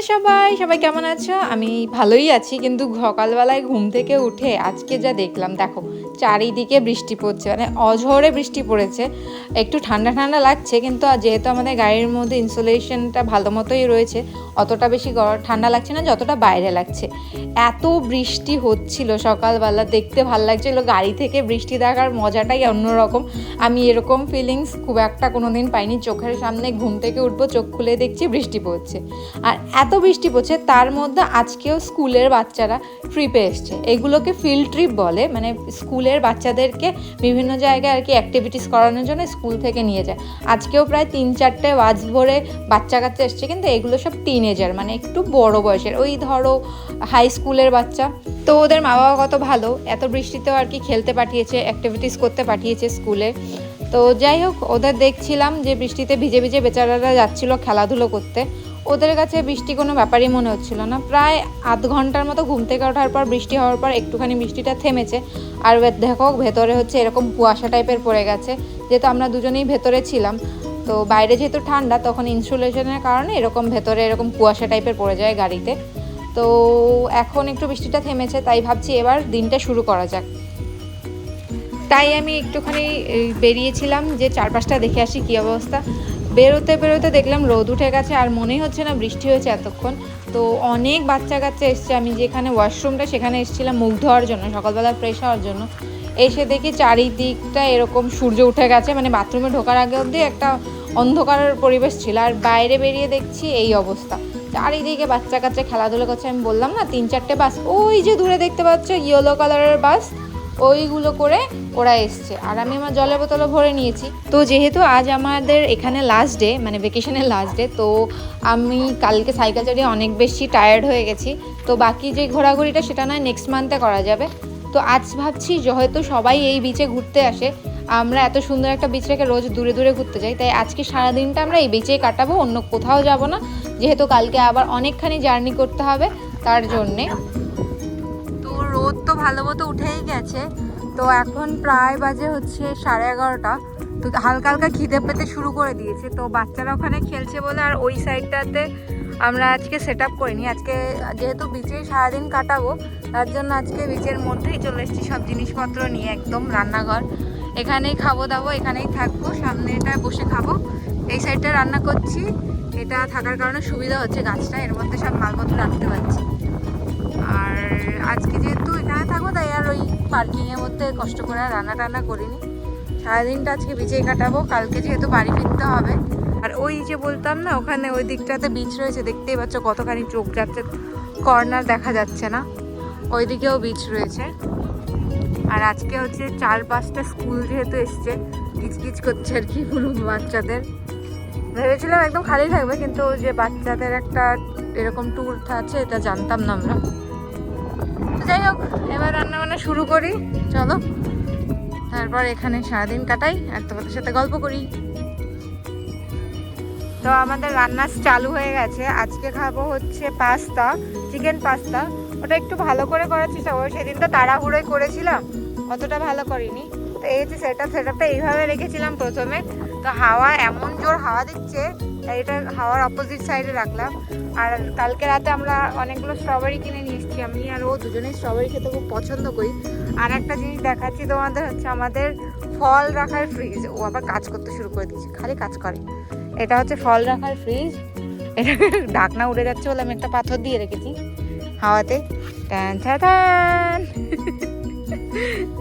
নমস্কার সবাই? সবাই কেমন আছো? আমি ভালোই আছি, কিন্তু সকালবেলায় ঘুম থেকে উঠে আজকে যা দেখলাম, দেখো, চারিদিকে বৃষ্টি পড়ছে মানে অঝরে বৃষ্টি পড়েছে। একটু ঠান্ডা ঠান্ডা লাগছে, কিন্তু যেহেতু আমাদের গাড়ির মধ্যে ইনসুলেশনটা ভালো মতোই রয়েছে, অতটা বেশি ঠান্ডা লাগছে না, যতটা বাইরে লাগছে। এত বৃষ্টি হচ্ছিল সকালবেলা, দেখতে ভালো লাগছিল, গাড়ি থেকে বৃষ্টি দেখার মজাটাই অন্যরকম। আমি এরকম ফিলিংস খুব একটা কোনোদিন পাইনি, চোখের সামনে ঘুম থেকে উঠবো, চোখ খুলে দেখছি বৃষ্টি পড়ছে। আর এত বৃষ্টি পড়ছে, তার মধ্যে আজকেও স্কুলের বাচ্চারা ট্রিপে এসছে। এগুলোকে ফিল্ড ট্রিপ বলে মানে স্কুলের বাচ্চাদেরকে বিভিন্ন জায়গায় আর কি অ্যাক্টিভিটিস করানোর জন্য স্কুল থেকে নিয়ে যায়। আজকেও প্রায় তিন চারটে ওয়াজ ভরে বাচ্চা কাচ্চা এসছে, কিন্তু এগুলো সব টিনেজার মানে একটু বড় বয়সের। ওই ধরো হাই স্কুলের বাচ্চা। তো ওদের মা বাবা কত ভালো, এত বৃষ্টিতেও আর কি খেলতে পাঠিয়েছে অ্যাক্টিভিটিস করতে পাঠিয়েছে স্কুলে। তো যাই হোক, ওদের দেখছিলাম যে বৃষ্টিতে ভিজে ভিজে বেচারারা যাচ্ছিল খেলাধুলো করতে। ওদের কাছে বৃষ্টি কোনো ব্যাপারই মনে হচ্ছিল না। প্রায় আধ ঘণ্টার মতো ঘুম থেকে ওঠার পর, বৃষ্টি হওয়ার পর একটুখানি বৃষ্টিটা থেমেছে। আর দেখো, ভেতরে হচ্ছে এরকম কুয়াশা টাইপের পড়ে গেছে। যেহেতু আমরা দুজনেই ভেতরে ছিলাম, তো বাইরে যেহেতু ঠান্ডা, তখন ইনসুলেশনের কারণে এরকম ভেতরে এরকম কুয়াশা টাইপের পড়ে যায় গাড়িতে। তো এখন একটু বৃষ্টিটা থেমেছে, তাই ভাবছি এবার দিনটা শুরু করা যাক। তাই আমি একটুখানি বেরিয়েছিলাম যে চারপাশটা দেখে আসি কী অবস্থা। বেরোতে বেরোতে দেখলাম রোদ উঠে গেছে আর মনেই হচ্ছে না বৃষ্টি হয়েছে এতক্ষণ। তো অনেক বাচ্চা কাচ্চা এসছে। আমি যেখানে ওয়াশরুমটা সেখানে এসেছিলাম মুখ ধোয়ার জন্য, সকালবেলা ফ্রেশ হওয়ার জন্য। এসে দেখি চারিদিকটা এরকম সূর্য উঠে গেছে। মানে বাথরুমে ঢোকার আগে অবধি একটা অন্ধকারের পরিবেশ ছিল। আর বাইরে বেরিয়ে দেখছি এই অবস্থা। চারিদিকে বাচ্চা কাচ্চা খেলাধুলো করছে। আমি বললাম, না তিন চারটে বাস ওই যে দূরে দেখতে পাচ্ছ ইয়েলো কালারের বাস ওইগুলো করে ওরা এসছে। আর আমি আমার জলের বোতলও ভরে নিয়েছি। তো যেহেতু আজ আমাদের এখানে লাস্ট ডে মানে ভেকেশনের লাস্ট ডে তো আমি কালকে সাইকেল চালিয়ে অনেক বেশি টায়ার্ড হয়ে গেছি। তো বাকি যে ঘোরাঘুরিটা সেটা নয় নেক্সট মান্থে করা যাবে। তো আজ ভাবছি যেহেতু সবাই এই বিচে ঘুরতে আসে। আমরা এত সুন্দর একটা বিচ রেখে রোজ দূরে দূরে ঘুরতে যাই। তাই আজকে সারা দিনটা আমরা এই বিচেই কাটাবো, অন্য কোথাও যাব না। যেহেতু কালকে আবার অনেকখানি জার্নি করতে হবে তার জন্যে। রোদ তো ভালো মতো উঠেই গেছে। তো এখন প্রায় বাজে হচ্ছে সাড়ে এগারোটা। তো হালকা হালকা খিদে পেতে শুরু করে দিয়েছে। তো বাচ্চারা ওখানে খেলছে বলে আর ওই সাইডটাতে আমরা আজকে সেট আপ করিনি। আজকে যেহেতু বিচেই সারাদিন কাটাবো, তার জন্য আজকে বিচের মধ্যেই চলে এসেছি সব জিনিসপত্র নিয়ে একদম রান্নাঘর। এখানেই খাব দাবো, এখানেই থাকব সামনে এটা বসে খাব। এই সাইডটা রান্না করছি। এটা থাকার কারণে সুবিধা হচ্ছে গাছটা, এর মধ্যে সব মালপত্র রাখতে পারছি। আর আজকে যেহেতু এখানে থাকব, তাই আর ওই পার্কিংয়ের মধ্যে কষ্ট করে রান্না টান্না করিনি। সারাদিনটা আজকে বিচেই কাটাবো, কালকে যেহেতু বাড়ি ফিরতে হবে। আর ওই যে বলতাম না, ওখানে ওই দিকটাতে বিচ রয়েছে, দেখতেই পাচ্ছ কতখানি চোখ যাচ্ছে কর্নার দেখা যাচ্ছে না। ওই দিকেও বিচ রয়েছে। আর আজকে হচ্ছে চার পাঁচটা স্কুল যেহেতু এসছে কিচকিচ করছে আর কি পুরো বাচ্চাদের। ভেবেছিলাম একদম খালি থাকবে, কিন্তু যে বাচ্চাদের একটা এরকম ট্যুর আছে, এটা জানতাম না আমরা। যাই হোক, এবার রান্না বান্না শুরু করি। চলো। তারপর এখানে সারাদিন কাটাই আর তোমাদের সাথে গল্প করি। তো আমাদের রান্না চালু হয়ে গেছে। আজকে খাব হচ্ছে পাস্তা, চিকেন পাস্তা। ওটা একটু ভালো করে করার চেষ্টা করব। সেদিন তো তাড়াহুড়োই করেছিলাম, অতটা ভালো করিনি। তো এই হচ্ছে সেটা সেটআপটা এইভাবে রেখেছিলাম প্রথমে। তো হাওয়া এমন জোর হাওয়া দিচ্ছে এটা হাওয়ার অপোজিট সাইডে রাখলাম। আর কালকে রাতে আমরা অনেকগুলো স্ট্রবেরি কিনে নিয়ে এসেছি। আমি আর ও দুজনেই স্ট্রবেরি খেতে খুব পছন্দ করি। আর একটা জিনিস দেখাচ্ছি তোমাদের হচ্ছে আমাদের ফল রাখার ফ্রিজ ও আবার কাজ করতে শুরু করে দিয়েছে, খালি কাজ করে। এটা হচ্ছে ফল রাখার ফ্রিজ এটা ঢাকনা উড়ে যাচ্ছে বলে আমি একটা পাথর দিয়ে রেখেছি। হাওয়াতে। ট্যান।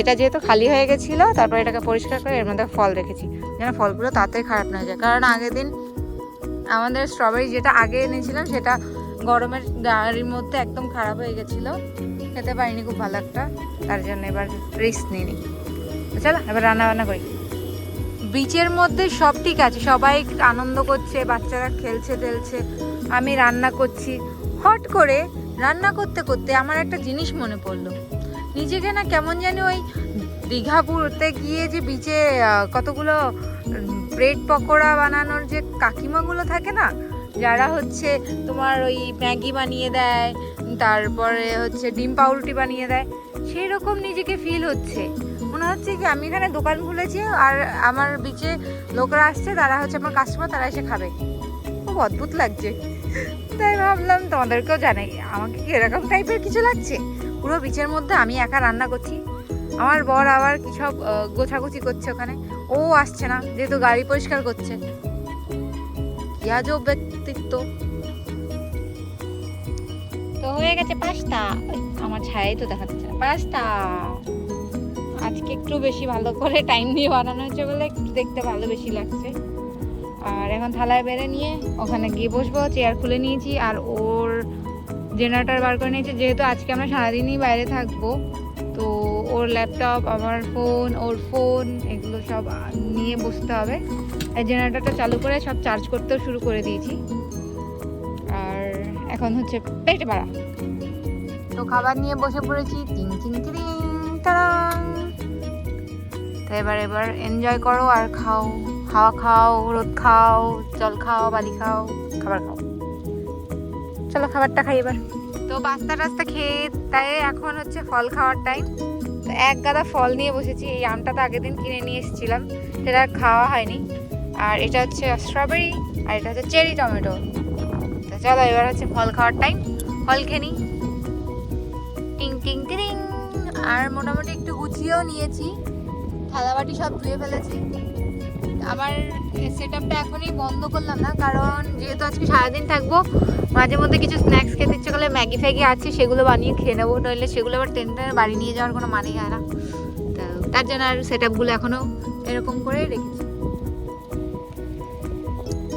এটা যেহেতু খালি হয়ে গেছিল, তারপর এটাকে পরিষ্কার করে এর মধ্যে ফল রেখেছি। যেন ফলগুলো তাড়াতাড়ি খারাপ না যায়। কারণ আগের দিন আমাদের স্ট্রবেরি যেটা আগে এনেছিলাম, সেটা গরমের গাড়ির মধ্যে একদম খারাপ হয়ে গেছিল। খেতে পারিনি খুব ভালো একটা, তার জন্য এবার রিস্ক নিইনি। তো চলো, এবার রান্না বান্না করি। বিচের মধ্যে সব ঠিক আছে, সবাই আনন্দ করছে, বাচ্চারা খেলছে টেলছে, আমি রান্না করছি। হট করে রান্না করতে করতে আমার একটা জিনিস মনে পড়ল। নিজেকে না কেমন জানি ওই দীঘা ঘুরতে গিয়ে যে বিচে কতগুলো ব্রেড পকোড়া বানানোর যে কাকিমাগুলো থাকে না, যারা হচ্ছে তোমার ওই ম্যাগি বানিয়ে দেয়, তারপরে হচ্ছে ডিম পাউরুটি বানিয়ে দেয় সেই রকম নিজেকে ফিল হচ্ছে। মনে হচ্ছে কি আমি এখানে দোকান খুলেছি আর আমার বিচে লোকরা আসছে, তারা হচ্ছে আমার কাস্টমার তারা এসে খাবে। খুব অদ্ভুত লাগছে। তাই ভাবলাম তোমাদেরকেও জানাই, আমাকে কি এরকম টাইপের কিছু লাগছে? পুরো বিচের মধ্যে আমি একা রান্না করছি। আমার বর আবার কি সব গোছাগুছি করছে ওখানে। ও আসছে না, যেহেতু গাড়ি পরিষ্কার করছে। আজব ব্যক্তিত্ব। তো হয়ে গেছে পাস্তা। আমার ছায়াই তো দেখাচ্ছে না। পাস্তা। আজকে একটু বেশি ভালো করে টাইম দিয়ে বানানো হচ্ছে বলে একটু দেখতে ভালো বেশি লাগছে। আর এখন থালায় বেড়ে নিয়ে ওখানে গিয়ে বসবো চেয়ার খুলে নিয়েছি, আর ওর জেনারেটার বার করে নিয়েছি, যেহেতু আজকে আমরা সারাদিনই বাইরে থাকব, তো ওর ল্যাপটপ, আমার ফোন, ওর ফোন, এগুলো সব নিয়ে বসতে হবে। আর জেনারেটরটা চালু করে সব চার্জ করতেও শুরু করে দিয়েছি। আর এখন হচ্ছে পেটে বাড়া তো খাবার নিয়ে বসে পড়েছি তিন তিন তারাং তো এবার এবার এনজয় করো আর খাও। হাওয়া খাও, রোদ খাও, জল খাও, বালি খাও, খাবার খাও। চলো খাবারটা খাই এবার। তো বাস্তা টাস্তা খেয়ে তাই এখন হচ্ছে ফল খাওয়ার টাইম তো এক গাদা ফল নিয়ে বসেছি, এই আমটা তো আগের দিন কিনে নিয়ে এসেছিলাম, সেটা খাওয়া হয়নি। আর এটা হচ্ছে স্ট্রবেরি আর এটা হচ্ছে চেরি টমেটো তো চলো এবার হচ্ছে ফল খাওয়ার টাইম ফল খেয়ে নিই। টিং টিং টিং। আর মোটামুটি একটু গুছিয়েও নিয়েছি। থালা বাটি সব ধুয়ে ফেলেছি। আমার সেট আপটা এখনই বন্ধ করলাম না, কারণ যেহেতু আজকে সারাদিন থাকব মাঝে মধ্যে কিছু স্ন্যাক্স খেতে ইচ্ছে করলে ম্যাগি ফ্যাগি আছে, সেগুলো বানিয়ে খেয়ে নেব। নইলে সেগুলো আবার টেনে টেনে বাড়ি নিয়ে যাওয়ার কোনো মানে হয় না। তো তার জন্য আর সেট আপগুলো এখনও এরকম করে রেখেছি।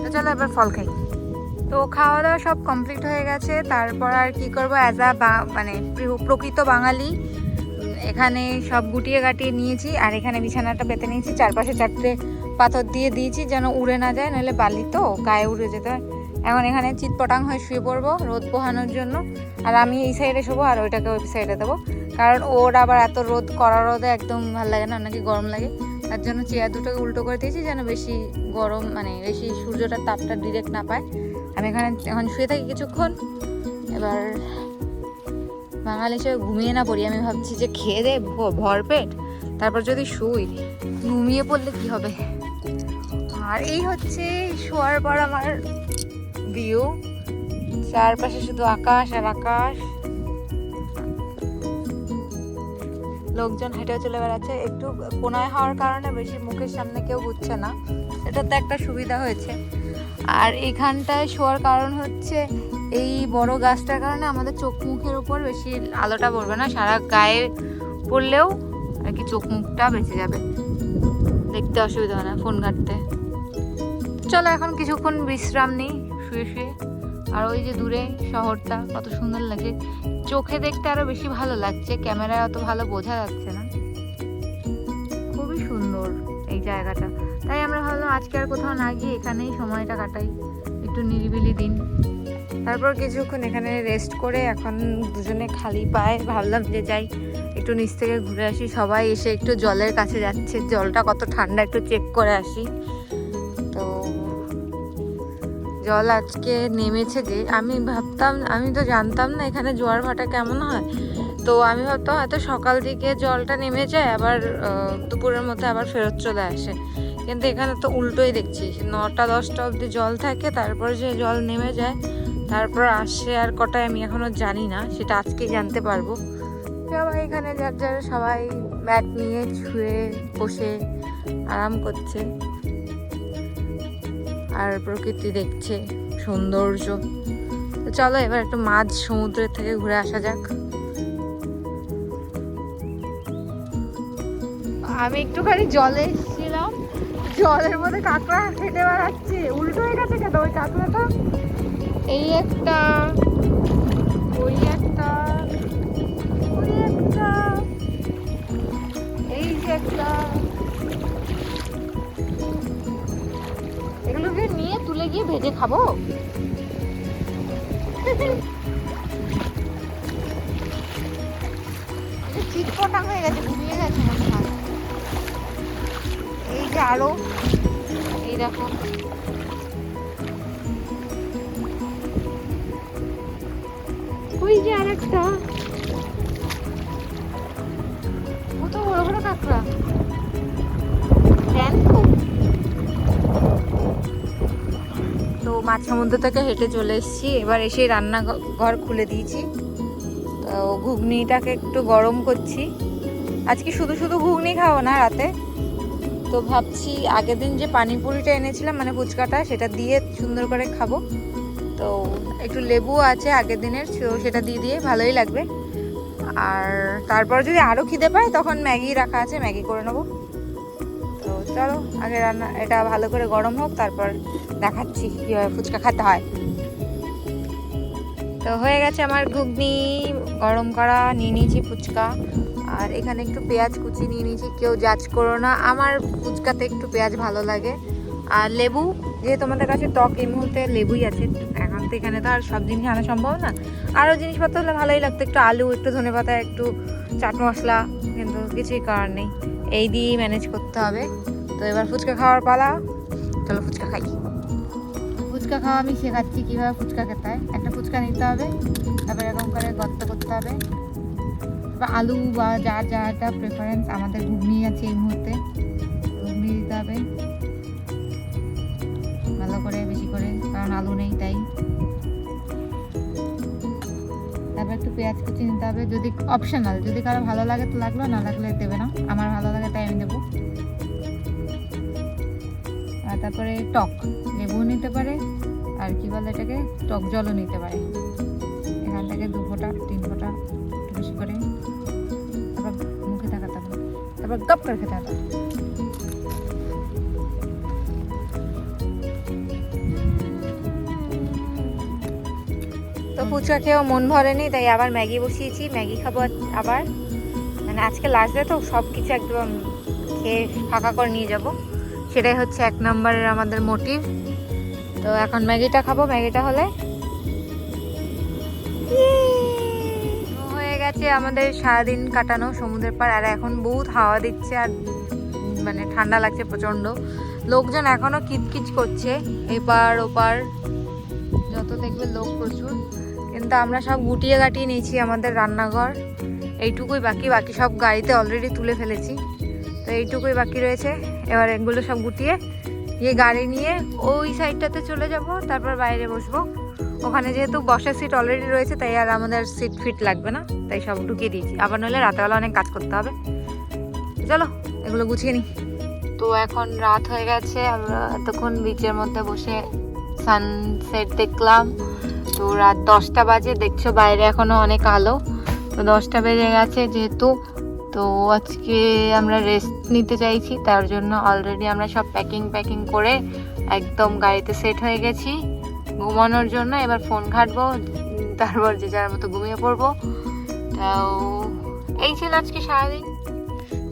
তো চলো এবার ফল খাই। তো খাওয়া দাওয়া সব কমপ্লিট হয়ে গেছে। তারপর আর কি করব? অ্যাজ আ মানে প্রকৃত বাঙালি, এখানে সব গুটিয়ে গাটিয়ে নিয়েছি। আর এখানে বিছানাটা পেতে নিয়েছি। চারপাশে চারটে পাথর দিয়ে দিয়েছি যেন উড়ে না যায় নাহলে বালি তো গায়ে উড়ে যেতে হয়। এখন এখানে চিৎপটাং হয়ে শুয়ে পড়ব, রোদ পোহানোর জন্য। আর আমি এই সাইডে শোবো আর ওইটাকে ওই সাইডে দেবো। কারণ ওর আবার এত রোদ, কড়া রোদে একদম ভালো লাগে না, নাকি গরম লাগে। তার জন্য চেয়ার দুটোকে উল্টো করে দিয়েছি যেন বেশি গরম মানে বেশি সূর্যটার তাপটা ডিরেক্ট না পায়। আমি এখানে এখন শুয়ে থাকি কিছুক্ষণ। এবার বাঙালি হিসেবে ঘুমিয়ে না পড়ি। আমি ভাবছি যে খেয়ে দে ভরপেট তারপর যদি শুই, ঘুমিয়ে পড়লে কি হবে? আর এই হচ্ছে, শোয়ার পর আমার ভিউ চারপাশে শুধু আকাশ আর আকাশ। লোকজন হেঁটে চলে বেড়াচ্ছে। একটু কোনায় হওয়ার কারণে বেশি মুখের সামনে কেউ বুঝছে না। এটা তো একটা সুবিধা হয়েছে। আর এখানটায় শোয়ার কারণ হচ্ছে, এই বড় গাছটার কারণে আমাদের চোখ মুখের উপর বেশি আলোটা পড়বে না। সারা গায়ে পড়লেও আর কি চোখ মুখটা বেঁচে যাবে। দেখতে অসুবিধা হয় না, ফোন ঘাটতে। চলো এখন কিছুক্ষণ বিশ্রাম নিই। শুয়ে শুয়ে। আর ওই যে দূরে শহরটা, কত সুন্দর লাগছে চোখে দেখতে আরও বেশি ভালো লাগছে, ক্যামেরায় অত ভালো বোঝা যাচ্ছে না। খুবই সুন্দর এই জায়গাটা। তাই আমরা ভাবলাম আজকে আর কোথাও না গিয়ে এখানেই সময়টা কাটাই, একটু নিরিবিলি দিন। তারপর কিছুক্ষণ এখানে রেস্ট করে এখন দুজনে খালি পায়ে ভাবলাম যে যাই, একটু নিচ থেকে ঘুরে আসি। সবাই এসে একটু জলের কাছে যাচ্ছে, জলটা কত ঠান্ডা, একটু চেক করে আসি। জল আজকে নেমেছে যে, আমি ভাবতাম, আমি তো জানতাম না এখানে জোয়ার ভাটা কেমন হয়। তো আমি ভাবতাম হয়তো সকাল দিকে জলটা নেমে যায়, আবার দুপুরের মধ্যে আবার ফেরত চলে আসে। কিন্তু এখানে তো উল্টোই দেখছি, নটা, দশটা অবধি জল থাকে, তারপর যে জল নেমে যায়, তারপর আসে আর কটায় আমি এখনও জানি না, সেটা আজকে জানতে পারব। সবাই এখানে যার যার সবাই ম্যাট নিয়ে শুয়ে, বসে, আরাম করছে। আর প্রকৃতি দেখছে সৌন্দর্য। তো চলো এবার একটু মাঝ সমুদ্রের থেকে ঘুরে আসা যাক। আমি একটুখানি জলে এসেছিলাম। জলের মধ্যে কাঁকড়া হেঁটে বেড়াচ্ছে। উল্টো হয়ে গেছে কেন ওই কাঁকড়াটা? এই একটা ওই একটা ওই একটা এই যে একটা। গিয়ে ভেজে খাব। চিটপটা হয়ে গেছে ঘুমিয়ে গেছে মনে হয়। এই যে আরও এই দেখো। ওই যে আর একটা কত বড় বড় কাঁকড়া। তো মাছ সমুদ্র থেকে হেঁটে চলে এসেছি। এবার এসে রান্না ঘর খুলে দিয়েছি। তো ঘুগনিটাকে একটু গরম করছি। আজকে শুধু শুধু ঘুগনি খাব না রাতে। তো ভাবছি আগের দিন যে পানিপুরিটা এনেছিলাম মানে ফুচকাটা, সেটা দিয়ে সুন্দর করে খাব। তো একটু লেবু আছে আগের দিনের সেটা দিয়ে দিয়ে ভালোই লাগবে। আর তারপর যদি আরও খিদে পায়, তখন ম্যাগি রাখা আছে, ম্যাগি করে নেব। তো চলো, আগে রান্না এটা ভালো করে গরম হোক, তারপর দেখাচ্ছি কীভাবে ফুচকা খেতে হয়। তো হয়ে গেছে আমার ঘুগনি, গরম করা, নিয়ে নিয়েছি ফুচকা। আর এখানে একটু পেঁয়াজ কুচি নিয়ে নিয়েছি, কেউ জাজ করো না, আমার ফুচকাতে একটু পেঁয়াজ ভালো লাগে। আর লেবু যেহেতু আমাদের কাছে টক এই মুহূর্তে লেবুই আছে, এখন তো এখানে তো আর সব জিনিস আনা সম্ভব না। আরও জিনিসপত্র হলে ভালোই লাগতো, একটু আলু, একটু ধনে পাতা, একটু চাট মশলা, কিন্তু কিছুই করার নেই। এই দিয়েই ম্যানেজ করতে হবে। তো এবার ফুচকা খাওয়ার পালা, চলো ফুচকা খাই। ফুচকা খাওয়া আমি শেখাচ্ছি কীভাবে ফুচকা খেতে হয়। একটা ফুচকা নিতে হবে, তারপর এরকম করে গর্ত করতে হবে। বা আলু বা যার যারটা প্রেফারেন্স আমাদের ঘুগনি আছে এই মুহূর্তে, ঘুগনি দিতে হবে। ভালো করে, বেশি করে, কারণ আলু নেই তাই। তারপর একটু পেঁয়াজ কুচি নিতে হবে, যদি অপশনাল যদি কারও ভালো লাগে তো লাগল, না লাগলে দেবে না। আমার ভালো লাগে তাই আমি দেবো। আর তারপরে টক, লেবু নিতে পারে। আর কি বলে এটাকে? টক জলও নিতে পারে। এখান থেকে দু ফোঁটা, তিন ফোঁটা একটু বেশি করে। তারপর মুখে তাকাতে হবে তারপর গপ করে খেতে হবে। তো ফুচকা খেয়েও মন ভরেনি, তাই আবার ম্যাগি বসিয়েছি। ম্যাগি খাব আবার। মানে আজকে লাস্ট ডে তো সব কিছু একদম খেয়ে ফাঁকা করে নিয়ে যাব। সেটাই হচ্ছে এক নম্বরের আমাদের মোটিভ তো এখন ম্যাগিটা খাব, ম্যাগিটা হলে। হয়ে গেছে আমাদের সারাদিন কাটানো সমুদ্রের পার আর এখন বহুত হাওয়া দিচ্ছে আর মানে ঠান্ডা লাগছে প্রচণ্ড। লোকজন এখনও কিচকিচ করছে, এপার ওপার। যত দেখবে লোক প্রচুর। কিন্তু আমরা সব গুটিয়ে গাটিয়ে নিয়েছি আমাদের রান্নাঘর। এইটুকুই বাকি বাকি সব গাড়িতে অলরেডি তুলে ফেলেছি। তো এইটুকুই বাকি রয়েছে। এবার এগুলো সব গুটিয়ে গিয়ে গাড়ি নিয়ে ওই সাইডটাতে চলে যাব, তারপর বাইরে বসবো। ওখানে যেহেতু বসার সিট অলরেডি রয়েছে, তাই আর আমাদের সিট ফিট লাগবে না, তাই সব ঢুকিয়ে দিয়েছি। আবার নইলে রাতেবেলা অনেক কাজ করতে হবে। চলো, এগুলো গুছিয়ে নিই। তো এখন রাত হয়ে গেছে, আমরা এতক্ষণ বিচের মধ্যে বসে সানসেট দেখলাম। তো রাত দশটা বাজে, দেখছ বাইরে এখনও অনেক আলো। তো দশটা বেজে গেছে যেহেতু তো আজকে আমরা রেস্ট নিতে চাইছি, তার জন্য অলরেডি আমরা সব প্যাকিং প্যাকিং করে একদম গাড়িতে সেট হয়ে গেছি। ঘুমানোর জন্য এবার ফোন ঘাটবো, তারপর যে যার মতো ঘুমিয়ে পড়ব। তাও এই ছিল আজকে সারাদিন।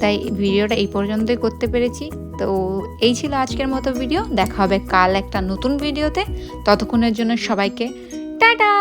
তাই ভিডিওটা এই পর্যন্তই করতে পেরেছি। তো এই ছিল আজকের মতো ভিডিও, দেখা হবে কাল একটা নতুন ভিডিওতে। ততক্ষণের জন্য সবাইকে টাটা!